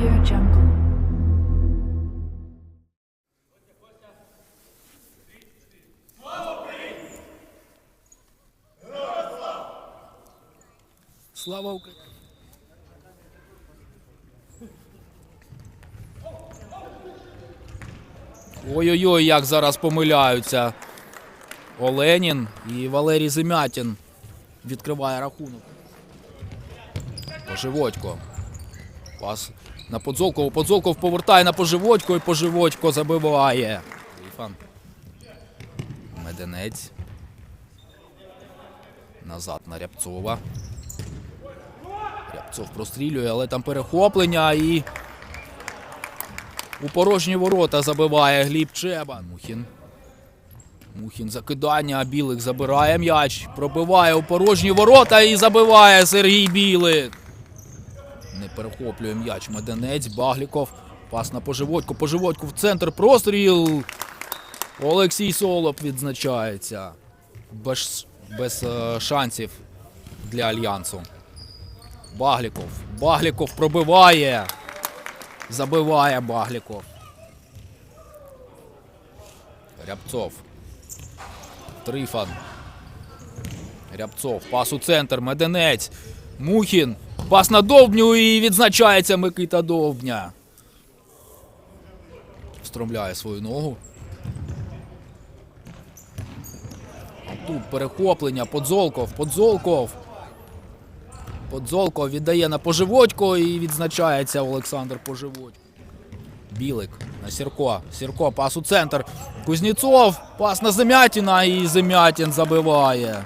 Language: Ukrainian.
Audio Jungle. Слава Україні! Ой-ой-ой, як зараз помиляються. Оленін і Валерій Земятін відкриває рахунок. Живодько. Пас на Подзолкову. Подзолков повертає на Поживодько і Поживодько забиває. Іфан. Меденець. Назад на Рябцова. Рябцов прострілює, але там перехоплення і. У порожні ворота забиває Гліб Чебан. Мухін. Мухін закидання, а Білик забирає м'яч, пробиває у порожні ворота і забиває Сергій Білик. Не перехоплює м'яч Меденець, Багліков. Пас на поживодьку. Поживодьку в центр простріл. Олексій Солоп відзначається. Без, без е, шансів для альянсу. Багліков. Багліков пробиває. Забиває Багліков. Рябцов. Трифан. Рябцов. Пас у центр. Меденець. Мухін. Пас на Довбню і відзначається Микита Довбня. Встромляє свою ногу. Тут перехоплення. Подзолков. Подзолков. Подзолков віддає на Поживодько і відзначається Олександр Поживодько. Білик на Сірко. Сірко, пас у центр. Кузнєцов, пас на Земятіна і Земятін забиває.